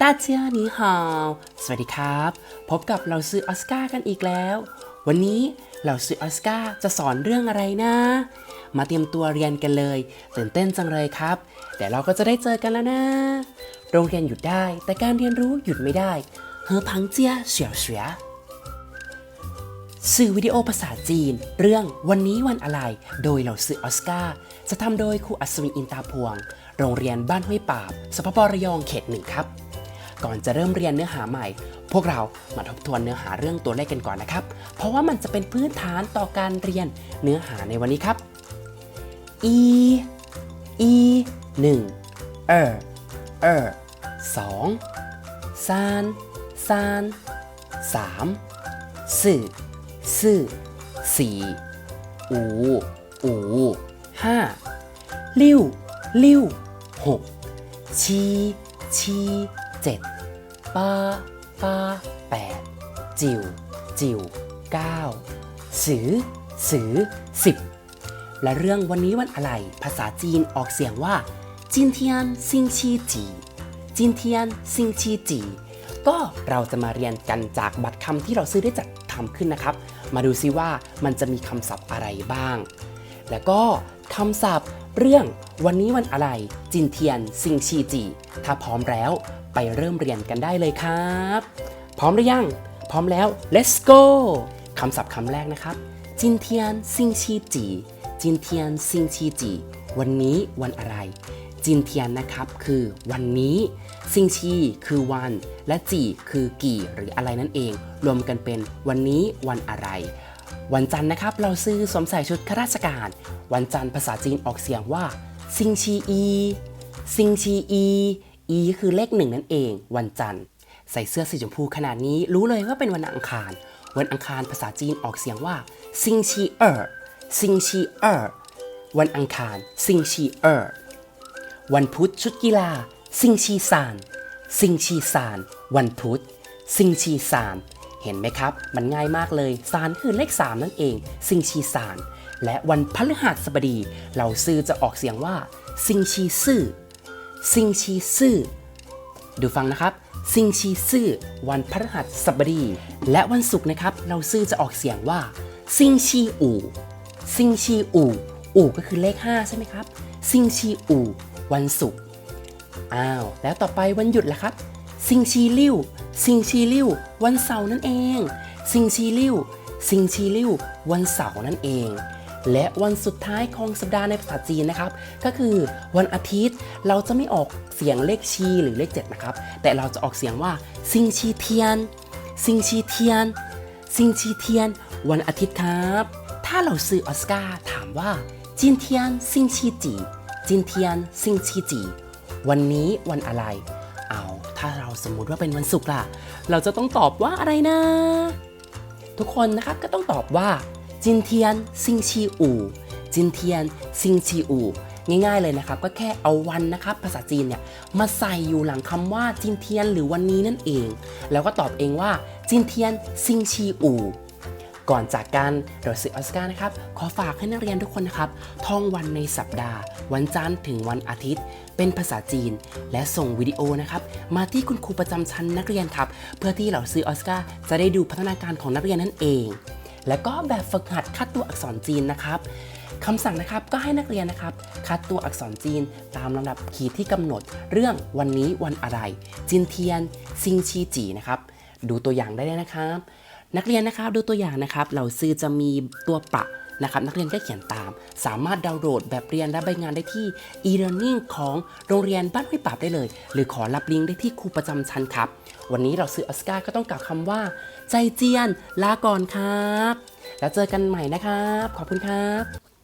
ตาเจียนีฮาวสวัสดีครับ พบกับเราซื้อออสการ์กันอีกแล้ว วันนี้เราซื้อออสการ์จะสอนเรื่องอะไรนะ มาเตรียมตัวเรียนกันเลยตื่นเต้นจังเลยครับเดี๋ยวเราก็จะได้เจอกันแล้วนะ โรงเรียนหยุดได้ แต่การเรียนรู้หยุดไม่ได้ เฮอพังเจียเฉียวเฉียสื่อวิดีโอภาษาจีน เรื่องวันนี้วันอะไร โดยเหล่าสื่อออสการ์จะทำโดยครูอัศวินอินตาพวง โรงเรียนบ้านห้วยปราสพประยองเขตหนึ่งครับ ก่อนจะเริ่มเรียนเนื้อหาใหม่ พวกเรามาทบทวนเนื้อหาเรื่องตัวเลขกันก่อนนะครับ เพราะว่ามันจะเป็นพื้นฐานต่อการเรียนเนื้อหาในวันนี้ครับ e e หนึ่งเออเออสองซานซานสามสี่สี่สี่อูอูห้าลิ้วลิ้วหกชีชี เจ็ดป้าป้าแปดจิวจิวเก้าสือสือสิบและเรื่องวันนี้วันอะไร ภาษาจีนออกเสียงว่าจินเทียนซิงชีจีจินเทียนซิงชีจีก็เราจะมาเรียนกันจากบัตรคำที่เราซื้อได้จัดทำขึ้นนะครับ มาดูซิว่ามันจะมีคำศัพท์อะไรบ้าง แล้วก็คำศัพท์เรื่องวันนี้วันอะไรจินเทียนซิงชีจีถ้าพร้อมแล้ว ไปเริ่มเรียนกันได้เลยครับ พร้อมหรือยัง พร้อมแล้ว let's go คำศัพท์คำแรกนะครับจินเทียนซิงชีจีจินเทียนซิงชีจีวันนี้วันอะไร จินเทียนนะครับคือวันนี้ ซิงชีคือวัน และจีคือกี่หรืออะไรนั่นเอง รวมกันเป็นวันนี้วันอะไร วันจันทร์นะครับเราซื้อสวมใส่ชุดข้าราชการ วันจันทร์ภาษาจีนออกเสียงว่าซิงชีอีซิงชีอี อีคือเลขหนึ่งนั่นเอง วันจันทร์ ใส่เสื้อสีชมพูขนาดนี้รู้เลยว่าเป็นวันอังคาร วันอังคารภาษาจีนออกเสียงว่าซิงชีเออร์ซิงชีเออร์วันอังคารซิงชีเออร์วันพุธชุดกีฬาซิงชีซานซิงชีซานวันพุธซิงชีซานเห็นไหมครับ มันง่ายมากเลยซานคือเลข 3 นั่นเอง ซิงชีซาน และวันพฤหัสบดี เราซื่อจะออกเสียงว่า ซิงชีซื่อ ซิงชีซื่อ ดูฟังนะครับ ซิงชีซื่อ วันพฤหัสบดี และวันศุกร์นะครับ เราซื่อจะออกเสียงว่า ซิงชีอู่ ซิงชีอู่ อู่ก็คือเลข 5 ใช่ไหมครับ ซิงชีอู่ วันศุกร์ อ้าว แล้วต่อไปวันหยุดล่ะครับ ซิงชีลิ่ว ซิงชีลิ่ว วันเสาร์นั่นเอง ซิงชีลิ่ว ซิงชีลิ่ว วันเสาร์นั่นเอง และวันสุดท้ายของสัปดาห์ในภาษาจีนนะครับ ก็คือวันอาทิตย์เราจะไม่ออกเสียงเลขชีหรือเลข7นะครับ แต่เราจะออกเสียงว่าซิงชีเทียนซิงชีเทียนซิงชีเทียน วันอาทิตย์ครับ ถ้าเราซื้อออสการ์ถามว่าจินเทียนซิงชีจีจินเทียนซิงชีจีวันนี้วันอะไร เอา ถ้าเราสมมุติว่าเป็นวันศุกร์ล่ะ เราจะต้องตอบว่าอะไรนะ ทุกคนนะครับก็ต้องตอบว่า จินเทียนซิงชีอู่จินเทียนซิงชีอู่ง่ายๆเลยนะครับ ก็แค่เอาวันนะครับภาษาจีนเนี่ยมาใส่อยู่หลังคำว่าจินเทียนหรือวันนี้นั่นเอง แล้วก็ตอบเองว่าจินเทียนซิงชีอู่ก่อนจากกันโดยสื่อออสการ์นะครับ ขอฝากให้นักเรียนทุกคนนะครับ ท่องวันในสัปดาห์ วันจันทร์ถึงวันอาทิตย์ เป็นภาษาจีน และส่งวิดีโอนะครับ มาที่คุณครูประจำชั้นนักเรียนครับ เพื่อที่เหล่าซื้อออสการ์จะได้ดูพัฒนาการของนักเรียนนั่นเอง แล้วก็แบบฝึกหัดคัดตัวอักษรจีนนะครับคำสั่งนะครับก็ให้นักเรียนนะครับ คัดตัวอักษรจีนตามลำดับขีดที่กำหนด เรื่องวันนี้วันอะไรจินเทียนซิงชีจีนะครับดูตัวอย่างได้เลยนะครับ นักเรียนนะครับดูตัวอย่างนะครับ เหล่าซื้อจะมีตัวประ นะครับนักเรียนก็เขียนตาม สามารถดาวน์โหลดแบบเรียนและใบงานได้ที่ e-learning ของโรงเรียนบ้านห้วยปราบได้เลย หรือขอรับลิงก์ได้ที่ครูประจำชั้นครับ วันนี้เราซื้อออสการ์ก็ต้องกล่าวคำว่า ใจเจียนลาก่อนครับ แล้วเจอกันใหม่นะครับ ขอบคุณครับ